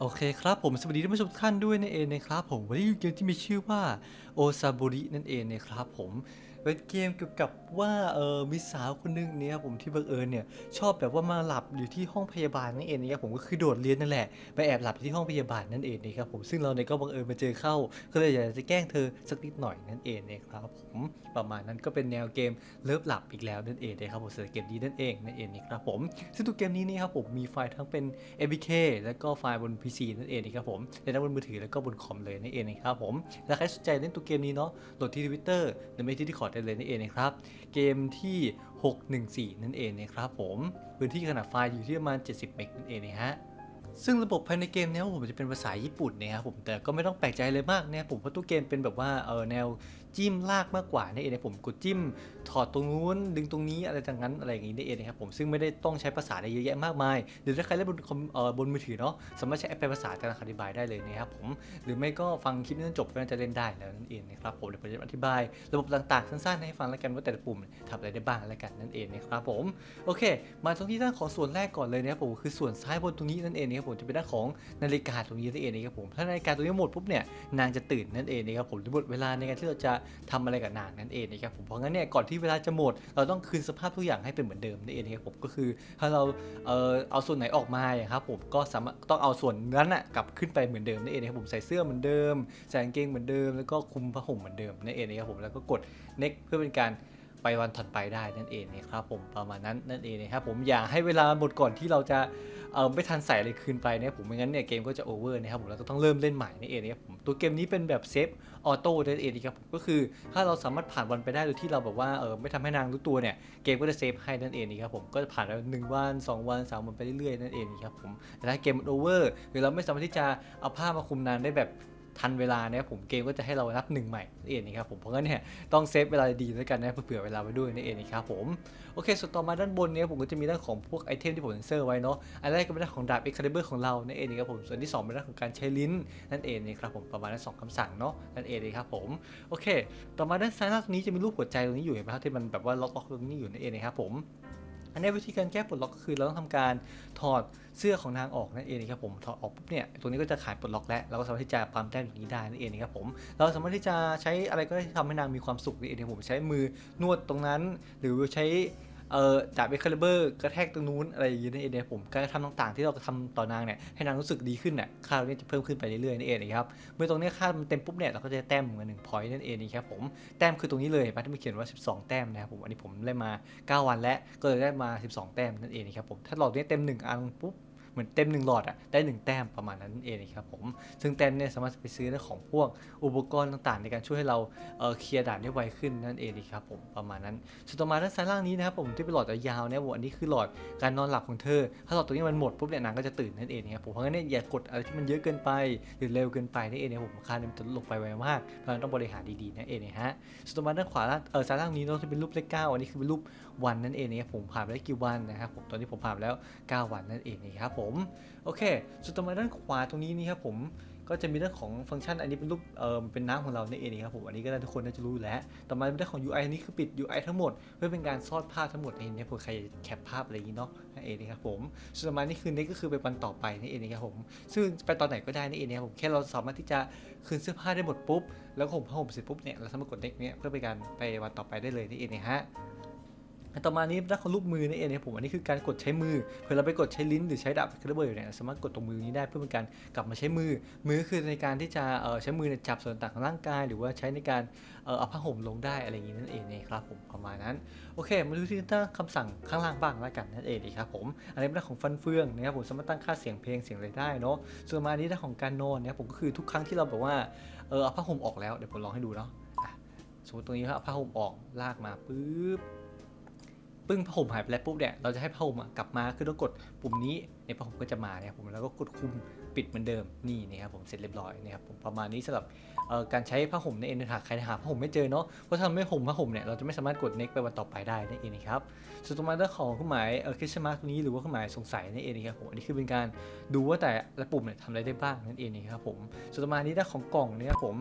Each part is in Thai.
โอเคครับผมสวัสดีท่านผู้ชมทุกท่านด้วยนั่นเองนะครับผมวันนี้อยู่เกมที่มีชื่อว่าโอซาบุรินั่นเองนะครับผม เป็นเกมเกี่ยวกับว่าเออมีสาวคนหนึงเนี่ยผมที่บังเอิญเนี่ยชอบแบบว่ามาหลับอยู่ที่ห้องพยาบาลนั่นเองนะครับผมก็คือโดดเรียนนั่นแหละไปแอบหลับอยู่ที่ห้องพยาบาลนั่นเองนะครับผมซึ่งเราเนี่ยก็บังเอิญมาเจอเข้า ก็เลยอยากจะแกล้งเธอสักนิดหน่อยนั่นเองนะครับผมประมาณนั้นก็เป็นแนวเกมเลิฟหลับอีกแล้วนั่นเองนะครับผมสำหรับเกมนี้นั่นเองนั่นเองนะครับผมซึ่งตัวเกมนี้นี่ครับผมมีไฟล์ทั้งเป็น APK แล้วก็ไฟล์บน PC นั่นเองนะครับผมเล่นได้บนมือถือแล้วก็บนคอมเลยนั่นเองนะครับผมแล้วใครสนใจเล่นตัวเกมนี้เนาะโหลดที่ Twitter หรือไม่ที่ Discord ได้เลยนั่นเองนะครับ เกมที่ 614 นั่นเองนะครับผมพื้นที่ขนาดไฟล์อยู่ที่ประมาณ 70 เมกนั่นเองนะฮะซึ่งระบบภายในเกมเนี้ยผมจะเป็นภาษาญี่ปุ่นนะครับผมแต่ก็ไม่ต้องแปลกใจเลยมากนะครับผมเพราะตัวเกมเป็นแบบว่าเออแนว จิ้มลากมากกว่านี่เองนะผมกดจิ้มถอดตรงนู้นดึงตรงนี้อะไรต่างนั้นอะไรอย่างงี้นี่เองนะครับผมซึ่งไม่ได้ต้องใช้ภาษาอะไรเยอะแยะมากมาย หรือถ้าใครเล่นบนเอ่อบนมือถือเนาะสามารถใช้แอปแปลภาษาการอธิบายได้เลยนะครับผมหรือไม่ก็ฟังคลิปนี้จนจบก็น่าจะเล่นได้แล้วนั่นเองนะครับผมเดี๋ยวผมจะอธิบาย ระบบต่างๆสั้นๆให้ฟังแล้วกันว่าแต่ละปุ่มทำอะไรได้บ้างแล้วกันนั่นเองนะครับผมโอเค มาตรงที่ด้านของส่วนแรกก่อนเลยนะครับผมคือส่วนซ้ายบนตรงนี้นั่นเองนะครับผมจะเป็นด้านของนาฬิกาตรงนี้นั่นเองนะครับผมถ้านาฬิกาตรงนี้หมดปุ๊บเนี่ยนางจะตื่นนั่นเองนะครับผมหมดเวลาในการที่เราจะทำอะไรกับนางนั่นเองนะครับผมเพราะงั้นเนี่ยก่อนที่เวลาจะหมด เราต้องคืนสภาพทุกอย่างให้เป็นเหมือนเดิมนั่นเองนะครับผมก็คือถ้าเราเอ่อเอาส่วนไหนออกมาอย่างครับผมก็สามารถต้องเอาส่วนนั้นอะกลับขึ้นไปเหมือนเดิมนั่นเองนะครับผมใส่เสื้อเหมือนเดิมใส่กางเกงเหมือนเดิม แล้วก็คุมผ้าห่มเหมือนเดิมนั่นเองนะครับผมแล้วก็กด next เพื่อเป็นการ ไปวันถัดไปได้นั่นเองนะครับผมประมาณนั้นนั่นเองนะครับผมอย่าให้เวลาหมดก่อนที่เราจะเออไม่ทันใส่อะไรคืนไปนะผมไม่งั้นเนี่ยเกมก็จะโอเวอร์นะครับผมแล้วก็ต้องเริ่มเล่นใหม่นั่นเองนะครับผมตัวเกมนี้เป็นแบบเซฟออโต้นั่นเองนะครับผมก็คือถ้าเราสามารถผ่านวันไปได้โดยที่เราแบบว่าเออไม่ทำให้นางรู้ตัวเนี่ยเกมก็จะเซฟให้นั่นเองนะครับผมก็จะผ่านไปหนึ่งวันสองวันสามวันไปเรื่อยๆนั่นเองนะครับผมแต่ถ้าเกมมันโอเวอร์หรือเราไม่สามารถที่จะเอาผ้ามาคุมนางได้แบบ ทันเวลาเนี่ยผมเกมก็จะให้เรานับหนึ่งใหม่นั่นเองนะครับผมเพราะงั้นเนี่ยต้องเซฟเวลาดีๆแล้วยกันนะเผื่อเวลาไว้ด้วยนั่นเองนะครับผมโอเคส่วนต่อมาด้านบนเนี้ยผมก็จะมีด้านของพวกไอเทมที่ผมเซ็นเซอร์ไว้เนาะอันแรกก็เป็นด้านของดาบเอ็กซ์คาลิเบอร์ของเรานั่นเองนะครับผมส่วนที่สองเป็นด้านของการใช้ลิ้นนั่นเองนะครับผมประมาณนั้นสองคำสั่งเนาะนั่นเองนะครับผมโอเค ต่อมาด้านซ้ายล่างตรงนี้จะมีรูปหัวใจตรงนี้อยู่เห็นไหมครับที่มันแบบว่าล็อกๆตรงนี้อยู่นั่นเองนะครับผม อันนี้วิธีการแก้ปลดล็อกก็คือเราต้องทำการถอดเสื้อของนางออกนั่นเองนะครับผมถอดออกปุ๊บเนี่ยตรงนี้ก็จะขายปลดล็อกแล้วเราก็สามารถที่จะปั๊มแต้มตรงนี้ได้นั่นเองนะครับผมเราสามารถที่จะใช้อะไรก็ได้ที่ทำให้นางมีความสุขนี่เองครับผมใช้มือนวดตรงนั้น หรือใช้ เออจากเอ็กคาลิเบอร์กระแทกตรงนู้นอะไรอย่างเงี้ยนั่นเองนะครับผมการทำต่างๆ ที่เราทำต่อนางเนี่ยให้นางรู้สึกดีขึ้นเนี่ยค่าเราเนี่ยจะเพิ่มขึ้นไปเรื่อยๆนั่นเองนะครับเมื่อตรงนี้ค่ามันเต็มปุ๊บเนี่ยเราก็จะแต้มเหมือนหนึ่งพอยต์นั่นเองนะครับผมแต้มคือตรงนี้เลยเห็นไหมที่มันเขียนว่า 12 แต้มนะครับผมอันนี้ผมได้มา 9 วันแล้วก็เลยได้มา 12 แต้มนั่นเองนะครับผมถ้าหลอดนี้เต็ม1อันปุ๊บ เหมือนเต็มหนึ่งหลอดอะได้หนึ่งแต้มประมาณนั้นเองครับผม ซึ่งแต้มเนี่ยสามารถไปซื้อได้ของพวกอุปกรณ์ต่างๆ ในการช่วยให้เราเคลียร์ด่านได้ไวขึ้นนั่นเองครับผมประมาณนั้นส่วนต่อมาด้านซ้ายล่างนี้นะครับผมที่เป็นหลอดยาวๆเนี่ยผมอันนี้คือหลอดการนอนหลับของเธอ ถ้าหลอดตรงนี้มันหมดปุ๊บเนี่ยนางก็จะตื่นนั่นเองครับผมเพราะงั้นเนี่ยอย่ากดอะไรที่มันเยอะเกินไปหรือเร็วเกินไปนั่นเองนะผมค่าเนี่ยมันจะลงไปไวมากเพราะฉะนั้นต้องบริหารดีๆนั่นเองนะฮะส่วนต่อมาด้านขวาล่างเออซ้ายล่างนี้เนาะจะเป็นรูปเลขเก้าอันนี้คือเป็นรูปวันนั่นเองนะครับผมผ่านไปได้กี่วันนะครับผมตอนนี้ผมผ่านไปแล้ว 9 วันนั่นเองนะครับผมโอเคส่วนต่อมาด้านขวาตรงนี้นี่ครับผมก็จะมีเรื่องของฟังก์ชันอันนี้เป็นรูปเออเป็นน้ำของเรานี่เองนะครับผมอันนี้ก็ทุกคนน่าจะรู้แล้ว ต่อมาเรื่องของ UI อันนี้คือปิด UI ทั้งหมด เพื่อเป็นการซ่อนภาพทั้งหมดเองเนี่ยผื่อใครแคปภาพอะไรอย่างนี้เนาะนั่นเองนะครับผมส่วนต่อมานี่คือนี่ก็คือไปวันต่อไปนี่เองนะครับผมซึ่งไปตอนไหนก็ได้นี่เองนะครับผมแค่เราสามารถที่จะคืนเสื้อผ้าได้หมดปุ๊บแล้วก็ห่มผ้าห่มเสร็จปุ๊บเนี่ยเราสามารถกดเน็กเนี่ยเพื่อเป็นการไปวันต่อไปได้เลยนี่เองนะฮะ ต่อมานี้ด้านของรูปมือนี่เองนะครับผมอันนี้คือการกดใช้มือเผื่อเราไปกดใช้ลิ้นหรือใช้ดาบคาร์เบอร์อยู่เนี่ยสามารถกดตรงมือนี้ได้เพื่อเป็นการกลับมาใช้มือ มือคือในการที่จะใช้มือจับส่วนต่างของร่างกาย หรือว่าใช้ในการเอาผ้าห่มลงได้อะไรอย่างนี้นั่นเองนะครับผมประมาณนั้นโอเค มาดูที่ตั้งคำสั่งข้างล่างบ้างแล้วกันนั่นเองนะครับผมอันนี้เป็นเรื่องของฟันเฟืองนะครับผมสามารถตั้งค่าเสียงเพลงเสียงอะไรได้เนาะส่วนมานนี้เรื่องของการนอนนะครับผมก็คือทุกครั้งที่เราแบบว่าเออเอาผ้าห่มออกแล้วเดี๋ยวผมลองให้ดูเนาะสมมติตรงนี้ครับผ้าห่มออกลากมาปุ๊บ ปึ้งผ้าห่มหายไปแล้วปุ๊บเนี่ยเราจะให้ผ้าห่มกลับมาคือต้องกดปุ่มนี้ในผ้าห่มก็จะมาเนี่ยผมแล้วก็กดคุมปิดเหมือนเดิมนี่นะครับผมเสร็จเรียบร้อยนะครับผมประมาณนี้สำหรับการใช้ผ้าห่มในเอ็นหากใครหาผ้าห่มไม่เจอเนาะเพราะถ้าไม่ห่มผ้าห่มเนี่ยเราจะไม่สามารถกด next ไปวันต่อไปได้นั่นเองนะครับส่วนตรงมาเรื่องของเครื่องหมายเออคริสต์มาสนี้หรือว่าเครื่องหมายสงสัยนั่นเองนะครับผมอันนี้คือเป็นการดูว่าแต่ละปุ่มเนี่ยทำอะไรได้บ้างนั่นเองนะครับผมส่วนตรงมานี้ด้านของกล่องเนี่ยครับผม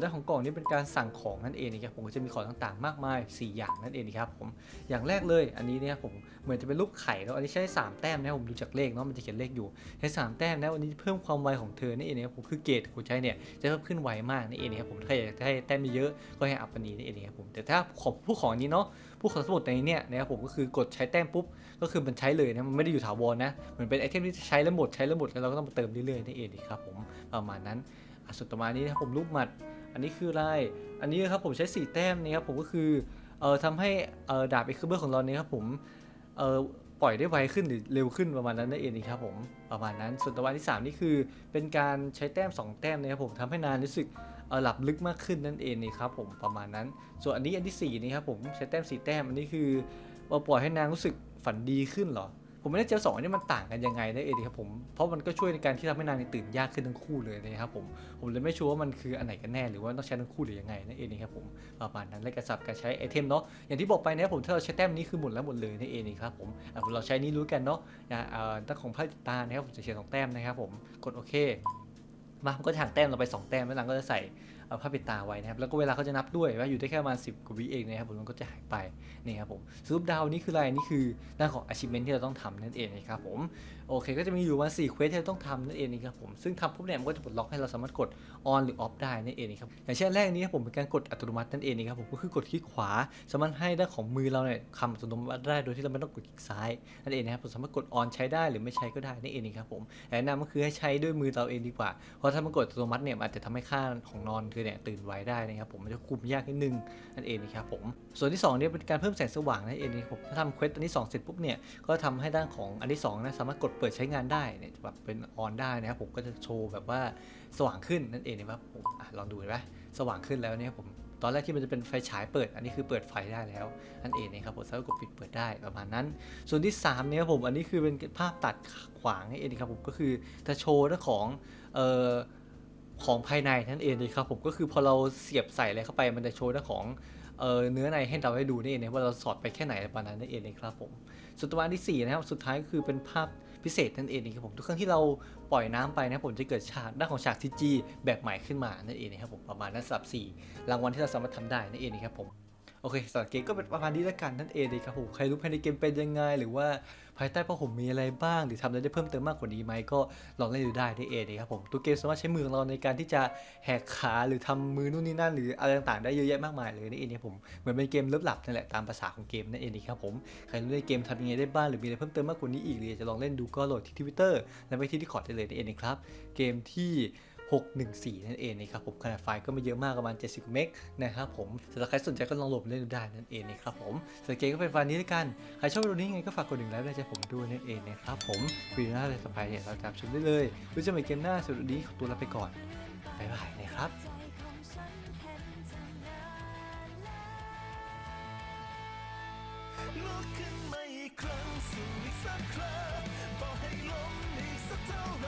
ด้านของกล่องนี้เป็นการสั่งของนั่นเองนะครับผมก็จะมีของต่างๆ มากมาย 4 อย่างนั่นเองนะครับผมอย่างแรกเลยอันนี้เนี่ยผมเหมือนจะเป็นรูปไข่แล้วอันนี้ใช้ 3 แต้มนะผมดูจากเลขเนาะมันจะเขียนเลขอยู่ใช้3แต้มนะวันนี้เพิ่มความไวของเธอนั่นเองนะครับผมคือเกรดหัวใจเนี่ยจะเพิ่มขึ้นไวมากนั่นเองนะครับผมถ้าอยากให้แต้มเยอะก็ให้อัพอันนี้นั่นเองนะครับผมแต่ถ้าของผู้ของอันนี้เนาะผู้ของสมุดในนี้เนี่ยนะครับผมก็คือกดใช้แต้มปุ๊บก็คือมันใช้เลยนะมันไม่ได้อยู่ถาวรนะเหมือนเป็นไอเทมที่ใช้แล้วหมดใช้แล้วหมดแล้วเราก็ต้องมาเติมเรื่อยๆนั่นเองนะครับผมประมาณนั้นอะสุดต่อมานี้นะครับผมรูปหมัด อันนี้คืออะไรอันนี้นะครับผมใช้ 4 แต้มนี่ครับผมก็คือเอ่อทำให้เอ่อดาบเอ็กซ์เบอร์ของเราเนี่ยครับผมเอ่อปล่อยได้ไวขึ้นหรือเร็วขึ้นประมาณนั้นนั่นเองนะครับผมประมาณนั้น ส่วนตัววันที่ 3 นี่คือเป็นการใช้แต้ม 2 แต้มนะครับผมทำให้นานรู้สึกหลับลึกมากขึ้นนั่นเองนี่ครับผมประมาณนั้น ส่วนอันนี้อันที่4นี่ครับผมใช้แต้ม 4 แต้มอันนี้คือเอาปล่อยให้นางรู้สึกฝันดีขึ้นหรอ ผมไม่แน่ใจว่าสองอันนี้มันต่างกันยังไงนั่นเองครับผม เพราะมันก็ช่วยในการที่ทำให้นางเนี่ยตื่นยากขึ้นทั้งคู่เลยนะครับผม ผมเลยไม่ชัวร์ว่ามันคืออันไหนกันแน่หรือว่าต้องใช้ทั้งคู่หรือยังไงนั่นเองนะครับผม ประมาณนั้นและกระสับการใช้ไอเทมเนาะ อย่างที่บอกไปนะผมถ้าเราใช้แต้มนี้คือหมดแล้วหมดเลยนั่นเองนะครับผมเราใช้นี้รู้กันเนาะอ่าเอ่อตั้งของผ้าติดตานะครับผมจะเขียนสองแต้มนะครับผม กดโอเค มาก็จะหักแต้มเราไปสองแต้มแล้วนางก็จะใส่ เอาผ้าปิดตาไว้นะครับแล้วก็เวลาเขาจะนับด้วยว่าอยู่ได้แค่ประมาณ10กว่าวิเองนะครับผมมันก็จะหายไปนี่ครับผมสรุปดาวนี้คืออะไรนี่คือด้านของ achievement ที่เราต้องทำนั่นเองนะครับผมโอเค ก็จะมีอยู่มาณ4เควสที่เราต้องทำนั่นเองนะครับผมซึ่งทำปุ๊บเนี่ยมันก็จะปลดล็อกให้เราสามารถกด on หรือ off ได้นั่นเองนะครับอย่างเช่นแรกนี้ครับผมเป็นการกดอัตโนมัตินั่นเองนะครับผมก็คือกดคลิกขวา สามารถให้ด้านของมือเราเนี่ยคำอัตโนมัติได้โดยที่เราไม่ต้องกดคลิกซ้ายนั่นเองนะครับผมสามารถกด on ใช้ได้หรือไม่ใช้ก็ได้นั่นเองนะครับผมแนะนำก็คือให้ใช้ด้วยมือเราเองดีกว่าเพราะถ้ามันกดอัตโนมัติเนี่ยอาจจะทำให้ค่าของนอนเธอเนี่ยตื่นไวได้นะครับผมมันจะคุมยากนิดนึงนั่นเองนะครับผมส่วนที่สองเนี่ยเป็นการเพิ่มแสงสว่างนั่นเองนะครับผมถ้าทำเควสตัวนี้สองเสร็จปุ๊บเนี่ยก็ทำให้ด้านของอันที่สองนะสามารถกดเปิดใช้งานได้เนี่ยแบบเป็นออนได้นะครับผมก็จะโชว์แบบว่าสว่างขึ้นนั่นเองนะครับผมอลองดูเห็นไหมสว่างขึ้นแล้วเนี่ยผมตอนแรกที่มันจะเป็นไฟฉายเปิด อันนี้คือเปิดไฟได้แล้วนั่นเองนะครับผมสามารถกดปิดเปิดได้ประมาณนั้น ส่วนที่สามเนี่ยครับผมอันนี้คือเป็นภาพตัดขวางนั่นเองครับผมก็คือจะโชว์เรื่องของเอ่อ ของภายในนั่นเองเลยครับผมก็คือพอเราเสียบใส่อะไรเข้าไปมันจะโชว์เรื่องของเออเนื้อในให้เราได้ดูนี่เองนะว่าเราสอดไปแค่ไหนประมาณนั้นนั่นเองนะครับผมส่วนตัวอันที่ 4 นะครับสุดท้ายก็คือเป็นภาพพิเศษนั่นเองนะครับผมทุกครั้งที่เราปล่อยน้ำไปนะผมจะเกิดฉากด้านของฉากทีจีแบบใหม่ขึ้นมานั่นเองนะครับผมประมาณนั้นสำหรับ4รางวัลที่เราสามารถทำได้นั่นเองนะครับผม โอเคสำหรับเกมก็เป็นประมาณนี้ล้วกันนั่นเองเลยครับผมใครรู้ภายในเกมเป็นยังไง หรือว่าภายใต้ผ้าห่มมีอะไรบ้าง หรือทำอะไรได้เพิ่มเติมมากกว่านี้ไหมก็ลองเล่นดูได้นั่นเองเลยครับผมตัวเกมสามารถใช้มือของเราในการที่จะแหกขาหรือทำมือนู่นนี่นั่น หรืออะไรต่างๆได้เยอะแยะมากมายเลยนั่นเองนะครับผมเหมือนเป็นเกมเลิฟหลับนั่นแหละตามภาษาของเกมนั่นเองนะครับผมใครรู้ในเกมทำยังไงได้บ้างหรือมีอะไรเพิ่มเติมมากกว่านี้อีกหรือจะลองเล่นดูก็โหลดที่ทวิตเตอร์และไปที่ที่คอร์ดได้เลยนั่นเองนะครับเกมที่ 614 นั่นเองนะครับผมขนาดไฟล์ก็ไม่เยอะมากประมาณ 70เมกนะครับผมสำหรับใครสนใจก็ลองโหลดเล่นดูได้นั่นเองนะครับผมสำหรับเกมก็เป็นวันนี้แล้วยกัน ใครชอบวิดีโอนี้ยังไงก็ฝากกดหนึ่งไลค์และใจผมด้วยนั่นเองนะครับผมวิดีโอหน้าเลยสบายเนี่ยเราตามชมได้เลยไว้เจอกันใหม่เกมหน้าสำหรับวันนี้ขอตัวลาไปก่อนบ๊ายบายนะครับลุกขึ้นมาอีกครั้งสู่อีกสักครั้งบอกให้ล้มอีกสักเท่าไร